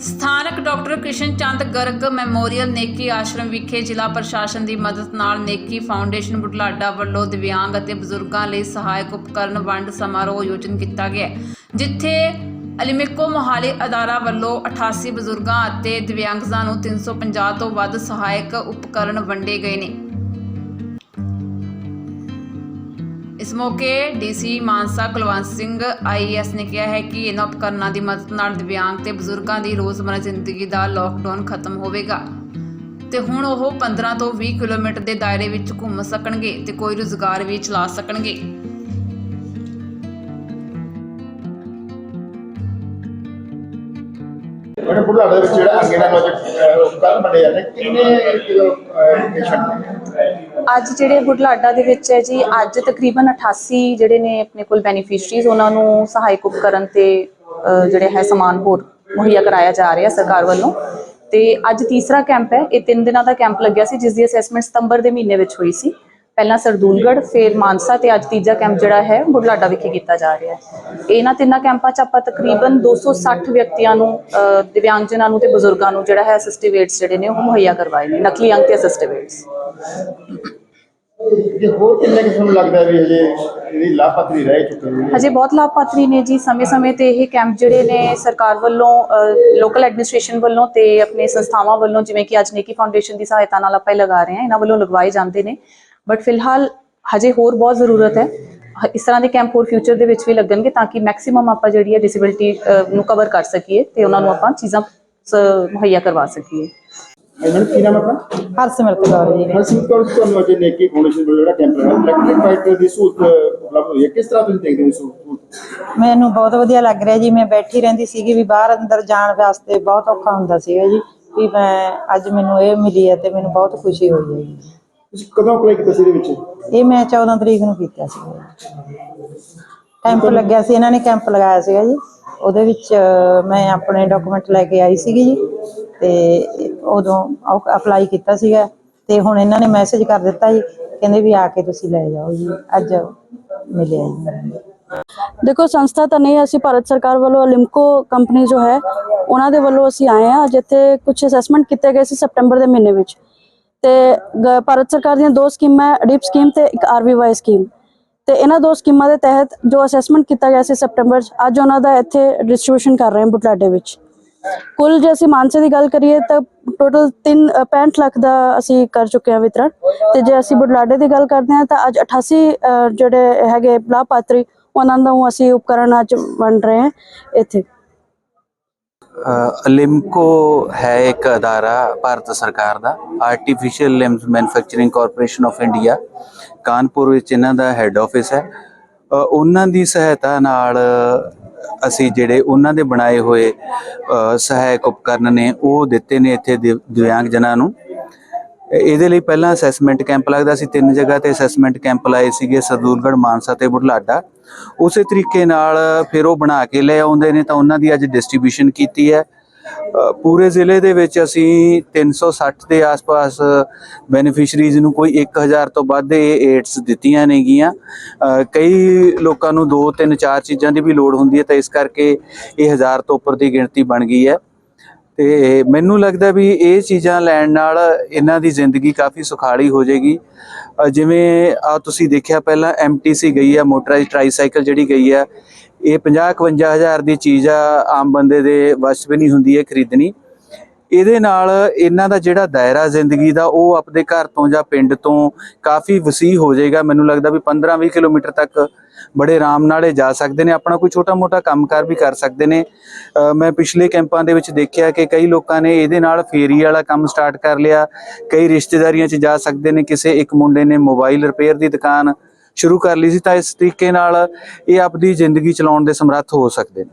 ਸਥਾਨਕ doctor Krishan Chand Garg memorial Neki Ashram ਵਿਖੇ ਜ਼ਿਲ੍ਹਾ ਪ੍ਰਸ਼ਾਸਨ ਦੀ ਮਦਦ ਨਾਲ ਨੇਕੀ ਫਾਊਂਡੇਸ਼ਨ ਬੁਢਲਾਡਾ ਵੱਲੋਂ ਦਿਵਿਆਂਗ ਅਤੇ ਬਜ਼ੁਰਗਾਂ ਲਈ ਸਹਾਇਕ ਉਪਕਰਨ ਵੰਡ ਸਮਾਰੋਹ ਆਯੋਜਨ ਕੀਤਾ ਗਿਆ ਜਿੱਥੇ ਅਲਿਮਿਕੋ ਮੋਹਾਲੀ ਅਦਾਰਾ ਵੱਲੋਂ 88 ਬਜ਼ੁਰਗਾਂ ਅਤੇ ਦਿਵਿਆਂਗਜ਼ਾਂ ਨੂੰ 350 ਤੋਂ ਵੱਧ ਸਹਾਇਕ ਉਪਕਰਨ ਵੰਡੇ ਗਏ ਨੇ। ਇਸ ਮੌਕੇ ਡੀਸੀ ਮਾਨਸਾ ਕੁਲਵੰਤ ਸਿੰਘ ਆਈਐਸ ਨੇ ਕਿਹਾ ਹੈ ਕਿ ਇਹਨਾਂ ਉਪਕਰਨਾਂ ਦੀ ਮਦਦ ਨਾਲ ਦਿਵਿਆਂਗ ਤੇ ਬਜ਼ੁਰਗਾਂ ਦੀ ਰੋਜ਼ਮਰਾ ਜ਼ਿੰਦਗੀ ਦਾ ਲੋਕਡਾਊਨ ਖਤਮ ਹੋਵੇਗਾ। ਤੇ ਹੁਣ ਉਹ 15 ਤੋਂ 20 ਕਿਲੋਮੀਟਰ ਦੇ ਦਾਇਰੇ ਵਿੱਚ ਘੁੰਮ ਸਕਣਗੇ ਤੇ ਕੋਈ ਰੁਜ਼ਗਾਰ ਵੀ ਚਲਾ ਸਕਣਗੇ। ਉਹਨੇ ਬੁਢਲਾਡਾ ਦੇ ਵਿੱਚ ਜਿਹੜਾ ਅੰਗੇ ਨਾਲ ਉਪਕਰਨ ਬਣੇ ਜਾਂਦੇ ਕਿੰਨੇ ਪੇਸ਼ੈਂਟ ਨੇ ਅੱਜ ਜਿਹੜੇ ਬੁਢਲਾਡਾ ਦੇ ਵਿੱਚ ਹੈ ਜੀ ਅੱਜ ਤਕਰੀਬਨ 88 ਜਿਹੜੇ ਨੇ ਆਪਣੇ ਕੋਲ ਬੈਨੀਫੀਸ਼ਰੀਜ਼ ਉਹਨਾਂ ਨੂੰ ਸਹਾਇਕ ਉਪਕਰਨ ਤੇ ਅਹ, ਜਿਹੜੇ ਹੈ ਸਮਾਨ ਹੋਰ ਮੁਹੱਈਆ ਕਰਾਇਆ ਜਾ ਰਿਹਾ ਸਰਕਾਰ ਵੱਲੋਂ। ਤੇ ਅੱਜ ਤੀਸਰਾ ਕੈਂਪ ਹੈ ਇਹ 3 ਦਿਨਾਂ ਦਾ ਕੈਂਪ ਲੱਗਿਆ ਸੀ ਜਿਸ ਦੀ ਅਸੈਸਮੈਂਟ ਸਤੰਬਰ ਦੇ ਮਹੀਨੇ ਵਿੱਚ ਹੋਈ ਸੀ। ਪਹਿਲਾਂ ਸਰਦੂਲਗੜ੍ਹ ਫਿਰ ਮਾਨਸਾ ਤੇ ਅੱਜ ਤੀਜਾ ਕੈਂਪ ਜਿਹੜਾ ਹੈ ਬੁਢਲਾਡਾ ਵਿਖੇ ਕੀਤਾ ਜਾ ਰਿਹਾ ਹੈ। ਇਹਨਾਂ ਤਿੰਨਾਂ ਕੈਂਪਾਂ 'ਚ ਆਪਾਂ ਤਕਰੀਬਨ 260 ਵਿਅਕਤੀਆਂ ਨੂੰ ਦਿਵਿਆਂਗਜਨਾਂ ਨੂੰ ਤੇ ਬਜ਼ੁਰਗਾਂ ਨੂੰ ਜਿਹੜਾ ਹੈ ਅਸਿਸਟਿਵ ਏਡਸ ਜਿਹੜੇ ਨੇ ਉਹ ਮੁਹੱਈਆ ਕਰਵਾਏ ਨੇ ਨਕਲੀ ਅੰਗ ਤੇ ਅਸਿਸਟਿਵ ਏਡਸ ਹੋਰ ਕਿੰਨੇ ਕਿਸਮ ਲੱਗਦਾ ਵੀ ਹਜੇ ਇਹਦੀ ਲਾਭਪਾਤਰੀ ਰਹਿ ਚੁੱਕੇ ਨੇ? ਹਜੇ ਬਹੁਤ ਲਾਭਪਾਤਰੀ ਨੇ ਜੀ ਸਮੇਂ-ਸਮੇਂ ਤੇ ਇਹ ਕੈਂਪ ਜਿਹੜੇ ਨੇ ਸਰਕਾਰ ਵੱਲੋਂ ਲੋਕਲ ਐਡਮਿਨਿਸਟ੍ਰੇਸ਼ਨ ਵੱਲੋਂ ਤੇ ਆਪਣੇ ਸੰਸਥਾਵਾਂ ਵੱਲੋਂ ਜਿਵੇਂ ਕਿ ਅੱਜ ਨੇਕੀ ਫਾਊਂਡੇਸ਼ਨ ਦੀ ਸਹਾਇਤਾ ਨਾਲ ਆਪਾਂ ਇਹ ਲਗਾ ਰਹੇ ਹਾਂ ਇਹਨਾਂ ਵੱਲੋਂ ਲਗਵਾਏ ਜਾਂਦੇ ਨੇ। ਬਟ ਫਿਲਹਾਲ ਹਜੇ ਹੋਰ ਬਹੁਤ ਜ਼ਰੂਰਤ ਹੈ। ਇਸ ਤਰ੍ਹਾਂ ਦੇ ਕੈਂਪ ਹੋਰ ਫਿਊਚਰ ਦੇ ਵਿੱਚ ਵੀ ਲੱਗਣਗੇ ਤਾਂ ਕਿ ਮੈਕਸਿਮਮ ਆਪਾਂ ਜਿਹੜੀ ਹੈ ਡਿਸੇਬਿਲਟੀ ਨੂੰ ਕਵਰ ਕਰ ਸਕੀਏ ਤੇ ਉਹਨਾਂ ਨੂੰ ਆਪਾਂ ਚੀਜ਼ਾਂ ਮੁਹੱਈਆ ਕਰਵਾ ਸਕੀਏ। ਇਹਨਾਂ ਕੀ ਨਾਮ ਹੈ ਆਪਣਾ? ਹਰਸਿਮਰਤ ਕੌਰ ਜੀ। ਹਰਸੀਤ ਕੌਰ ਜੀ, ਤੁਹਾਨੂੰ ਅਜੇ ਨੇਕੀ ਫਾਊਂਡੇਸ਼ਨ ਵੱਲੋਂ ਜਿਹੜਾ ਕੈਂਪ ਲੱਗਿਆ ਇਲੈਕਟ੍ਰਿਕ ਬਾਈਕ ਦੀ ਸਹੂਲਤ ਉਪਲਬਧ ਹੋਈ ਹੈ। ਕਿਸ ਤਰ੍ਹਾਂ ਤੁਸੀਂ ਦੇਖਦੇ ਹੋ ਇਸ ਸਹੂਲਤ? ਮੈਨੂੰ ਬਹੁਤ ਵਧੀਆ ਲੱਗ ਰਿਹਾ ਜੀ। ਮੈਂ ਬੈਠੀ ਰਹਿੰਦੀ ਸੀਗੀ ਵੀ ਬਾਹਰ ਅੰਦਰ ਜਾਣ ਵਾਸਤੇ ਬਹੁਤ ਔਖਾ ਹੁੰਦਾ ਸੀਗਾ ਜੀ। ਵੀ ਮੈਂ ਅੱਜ ਮੈਨੂੰ ਇਹ ਮਿਲੀ ਹੈ ਤੇ ਮੈਨੂੰ ਬਹੁਤ ਖੁਸ਼ੀ ਹੋਈ ਹੈ ਜੀ। ਤੁਸੀਂ ਕਦੋਂ ਅਪਲਾਈ ਕੀਤਾ ਸੀ ਇਹਦੇ ਵਿੱਚ? ਇਹ ਮੈਂ 14 ਤਰੀਕ ਨੂੰ ਕੀਤਾ ਸੀਗਾ ਕੈਂਪ ਲੱਗਿਆ ਸੀ ਇਹਨਾਂ ਨੇ ਕੈਂਪ ਲਗਾਇਆ ਸੀਗਾ ਜੀ। ਉਹਦੇ ਵਿੱਚ ਅਹ, ਮੈਂ ਆਪਣੇ ਡਾਕੂਮੈਂਟ ਲੈ ਕੇ ਆਈ ਸੀਗੀ ਜੀ ਤੇ ਉਦੋਂ ਅਪਲਾਈ ਕੀਤਾ ਸੀਗਾ ਤੇ ਹੁਣ ਇਹਨਾਂ ਨੇ ਮੈਸੇਜ ਕਰ ਦਿੱਤਾ ਜੀ ਕਹਿੰਦੇ ਵੀ ਆ ਕੇ ਤੁਸੀਂ ਲੈ ਜਾਓ ਜੀ ਅੱਜ ਮਿਲਿਆ ਜੀ ਮੈਨੂੰ। ਦੇਖੋ ਸੰਸਥਾ ਤਾਂ ਨਹੀਂ ਹੈ, ਅਸੀਂ ਭਾਰਤ ਸਰਕਾਰ ਵੱਲੋਂ ਲਿਮਕੋ ਕੰਪਨੀ ਜੋ ਹੈ ਉਹਨਾਂ ਦੇ ਵੱਲੋਂ ਅਸੀਂ ਆਏ ਹਾਂ। ਜਿੱਥੇ ਕੁਝ ਅਸੈਸਮੈਂਟ ਕੀਤੇ ਗਏ ਸੀ ਸਪਟੈਂਬਰ ਦੇ ਮਹੀਨੇ ਵਿੱਚ। ਤੇ ਗ- ਭਾਰਤ ਸਰਕਾਰ ਦੀਆਂ ਦੋ ਸਕੀਮਾਂ ਅਡਿਪ ਸਕੀਮ ਤੇ ਇੱਕ ਆਰਵੀਵਾਈ ਸਕੀਮ। ਤੇ ਇਹਨਾਂ ਦੋ ਸਕੀਮਾਂ ਦੇ ਤਹਿਤ ਜੋ ਅਸੈਸਮੈਂਟ ਕੀਤਾ ਗਿਆ ਸੀ ਸਪਟੈਂਬਰ 'ਚ, ਅੱਜ ਉਹਨਾਂ ਦਾ ਇੱਥੇ ਡਿਸਟ੍ਰੀਬਿਊਸ਼ਨ ਕਰ ਰਹੇ ਹਾਂ ਬੁਢਲਾਡੇ ਵਿੱਚ। ਕੁੱਲ ਜੇ ਅਸੀਂ ਮਾਨਸੇ ਦੀ ਗੱਲ ਕਰੀਏ ਤਾਂ ਟੋਟਲ 3 65 ਲੱਖ ਦਾ ਅਸੀਂ ਕਰ ਚੁੱਕੇ ਹਾਂ ਵਿਤਰਣ ਤੇ ਜੇ ਅਸੀਂ ਬੁਢਲਾਡੇ ਦੀ ਗੱਲ ਕਰਦੇ ਹਾਂ ਤਾਂ ਅੱਜ 88 ਜਿਹੜੇ ਹੈਗੇ ਲਾਭਪਾਤਰੀ, ਉਹਨਾਂ ਨੂੰ ਅਸੀਂ ਉਪਕਰਨ ਅੱਜ ਵੰਡ ਰਹੇ ਹਾਂ ਇੱਥੇ। ਲਿਮਕੋ ਹੈ ਇੱਕ ਅਦਾਰਾ ਭਾਰਤ ਸਰਕਾਰ ਦਾ artificial limbs manufacturing corporation of India Kanpur ਵਿੱਚ ਇਹਨਾਂ ਦਾ ਹੈੱਡ ਆਫਿਸ ਹੈ। ਉਹਨਾਂ ਦੀ ਸਹਾਇਤਾ ਨਾਲ ਅਸੀਂ ਜਿਹੜੇ ਉਹਨਾਂ ਦੇ ਬਣਾਏ ਹੋਏ ਸਹਾਇਕ ਉਪਕਰਨ ਨੇ, ਉਹ ਦਿੱਤੇ ਨੇ ਇੱਥੇ ਦਿਵ- ਦਿਵਿਆਂਗ ਜਨਾਂ ਨੂੰ। ਇਹਦੇ ਲਈ ਪਹਿਲਾਂ ਅਸੈਸਮੈਂਟ ਕੈਂਪ ਲੱਗਦਾ ਸੀ, ਤਿੰਨ ਜਗ੍ਹਾ ਤੇ ਅਸੈਸਮੈਂਟ ਕੈਂਪ ਲਾਏ ਸੀਗੇ ਸਰਦੂਲਗੜ੍ਹ ਮਾਨਸਾ ਤੇ ਬੁਢਲਾਡਾ। ਉਸੇ ਤਰੀਕੇ ਨਾਲ ਫਿਰ ਉਹ ਬਣਾ ਕੇ ਲੈ ਆਉਂਦੇ ਨੇ ਤਾਂ ਉਹਨਾਂ ਦੀ ਅੱਜ ਡਿਸਟ੍ਰੀਬਿਊਸ਼ਨ ਕੀਤੀ ਹੈ। ਪੂਰੇ ਜ਼ਿਲ੍ਹੇ ਦੇ ਵਿੱਚ ਅਸੀਂ 360 ਦੇ ਆਸ-ਪਾਸ ਬੈਨੀਫੀਸ਼ਰੀਜ਼ ਨੂੰ ਕੋਈ 1000 ਤੋਂ ਵੱਧ ਇਹ ਏਡਸ ਦਿੱਤੀਆਂ ਨੇਗੀਆਂ। ਕਈ ਲੋਕਾਂ ਨੂੰ 2 3 4 ਚੀਜ਼ਾਂ ਦੀ ਵੀ ਲੋੜ ਹੁੰਦੀ ਹੈ ਤਾਂ ਇਸ ਕਰਕੇ ਇਹ 1000 ਤੋਂ ਉੱਪਰ ਦੀ ਗਿਣਤੀ ਬਣ ਗਈ ਹੈ। ਤੇ ਮੈਨੂੰ ਲੱਗਦਾ ਵੀ ਇਹ ਚੀਜ਼ਾਂ ਲੈਣ ਨਾਲ ਇਹਨਾਂ ਦੀ ਜ਼ਿੰਦਗੀ ਕਾਫੀ ਸੁਖਾਲੀ ਹੋ ਜਾਏਗੀ। ਜਿਵੇਂ ਆ ਤੁਸੀਂ ਦੇਖਿਆ ਪਹਿਲਾਂ ਐਮਟੀਸੀ ਗਈ ਆ ਮੋਟਰਾਈਜ਼ਡ ਟ੍ਰਾਈਸਾਈਕਲ ਜਿਹੜੀ ਗਈ ਆ, ਇਹ 50 51 ਹਜ਼ਾਰ ਦੀ ਚੀਜ਼ ਆ, ਆਮ ਬੰਦੇ ਦੇ ਵਸ ਵੀ ਨਹੀਂ ਹੁੰਦੀ ਹੈ ਖਰੀਦਣੀ। ਇਹਦੇ ਨਾਲ ਇਹਨਾਂ ਦਾ ਜਿਹੜਾ ਦਾਇਰਾ ਜ਼ਿੰਦਗੀ ਦਾ, ਉਹ ਆਪਣੇ ਘਰ ਤੋਂ ਜਾਂ ਪਿੰਡ ਤੋਂ ਕਾਫੀ ਵਸੀ ਹੋ ਜਾਏਗਾ। ਮੈਨੂੰ ਲੱਗਦਾ ਵੀ 15-20 ਕਿਲੋਮੀਟਰ ਤੱਕ ਬੜੇ ਆਰਾਮ ਨਾਲ ਇਹ ਜਾ ਸਕਦੇ ਨੇ, ਆਪਣਾ ਕੋਈ ਛੋਟਾ-ਮੋਟਾ ਕੰਮਕਾਰ ਵੀ ਕਰ ਸਕਦੇ ਨੇ। ਮੈਂ ਪਿਛਲੇ ਕੈਂਪਾਂ ਦੇ ਵਿੱਚ ਦੇਖਿਆ ਕਿ ਕਈ ਲੋਕਾਂ ਨੇ ਇਹਦੇ ਨਾਲ ਫੇਰੀ ਵਾਲਾ ਕੰਮ ਸਟਾਰਟ ਕਰ ਲਿਆ। ਕਈ ਰਿਸ਼ਤੇਦਾਰੀਆਂ 'ਚ ਜਾ ਸਕਦੇ ਨੇ, ਕਿਸੇ ਇੱਕ ਮੁੰਡੇ ਨੇ ਮੋਬਾਈਲ ਰਿਪੇਅਰ ਦੀ ਦੁਕਾਨ ਸ਼ੁਰੂ ਕਰ ਲਈ ਸੀ ਤਾਂ ਇਸ ਤਰੀਕੇ ਨਾਲ ਇਹ ਆਪਣੀ ਜ਼ਿੰਦਗੀ ਚਲਾਉਣ ਦੇ ਸਮਰੱਥ ਹੋ ਸਕਦੇ ਨੇ।